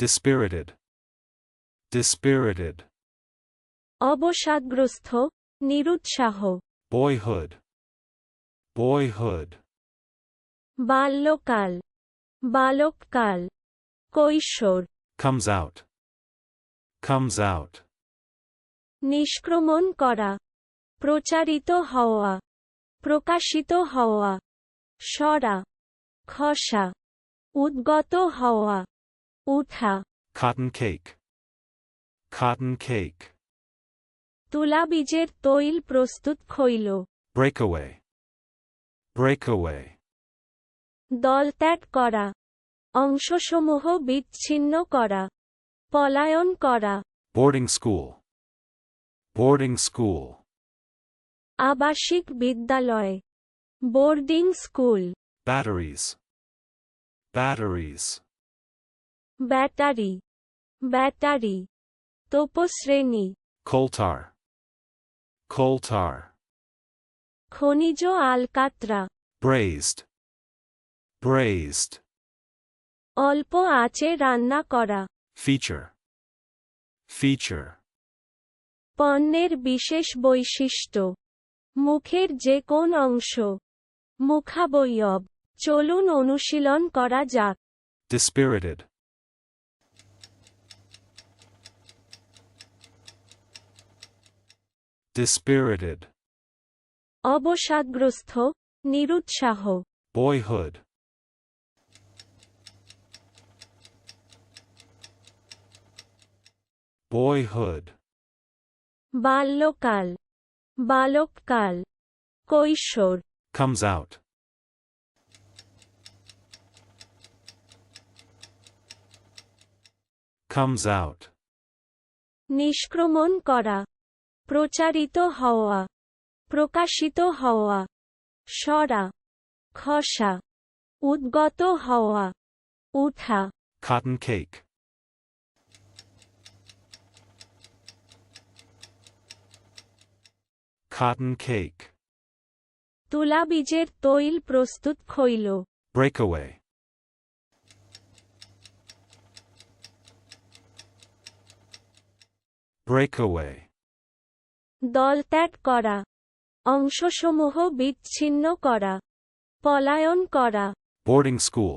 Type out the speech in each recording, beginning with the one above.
dispirited, dispirited, অবসাদগ্রস্ত নিরুৎসাহ। Boyhood, boyhood, বাল্যকাল। বালককাল। কৈশোর। Comes out, comes out, নিষ্ক্রমণ করা। প্রচারিত হওয়া। প্রকাশিত হওয়া। সরা। খসা। উদ্গত হওয়া। উঠা cotton cake, cotton cake, তুলাবীজের তৈল প্রস্তুত খইল breakaway, breakaway, দলত্যাগ করা অংশসমূহ বিচ্ছিন্ন করা পলায়ন করা boarding school, boarding school, আবাসিক বিদ্যালয় boarding school batteries, batteries, battery battery তোপশ্রেণী coal tar, খনিজ আলকাত্রা braised, braised, অল্প আঁচে রান্না করা feature, feature, পণ্যের বিশেষ বৈশিষ্ট্য মুখের যে কোন অংশ মুখাবয়ব চলুন অনুশীলন করা যাক। dispirited, dispirited, অবসাদগ্রস্ত নিরুৎসাহ boyhood, boyhood, বাল্যকাল বালককাল কৈশোর comes out, comes out, নিষ্ক্রমণ করা প্রচারিত হওয়া প্রকাশিত হওয়া সরা খসা উদ্গত হওয়া উঠা। Cotton cake, cotton cake, তুলাবীজের তৈল প্রস্তুত খইল breakaway, breakaway, দল ত্যাগ করা অংশসমূহ বিচ্ছিন্ন করা পলায়ন করা। বোর্ডিং স্কুল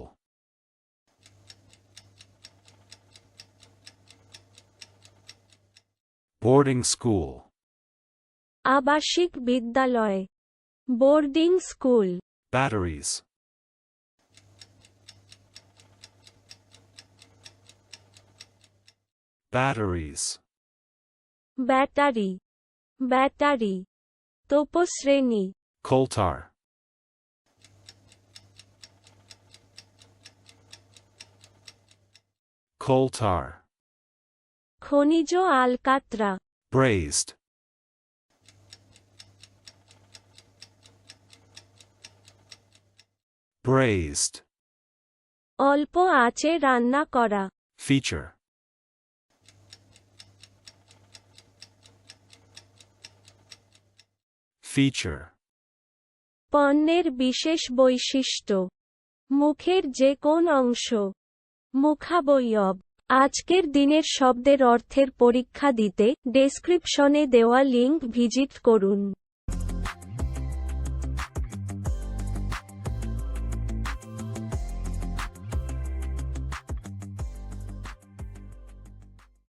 বোর্ডিং স্কুল আবাসিক বিদ্যালয়। Boarding school batteries batteries battery battery তোপশ্রেণী coal tar, coal tar, খনিজ আলকাত্রা braised, braised, অল্প আঁচে রান্না করা feature, feature, পণ্যের বিশেষ বৈশিষ্ট্য। মুখের যে কোন অংশ। মুখাবয়ব। আজকের দিনের শব্দের অর্থের পরীক্ষা দিতে ডেসক্রিপশনে দেওয়া লিঙ্ক ভিজিট করুন।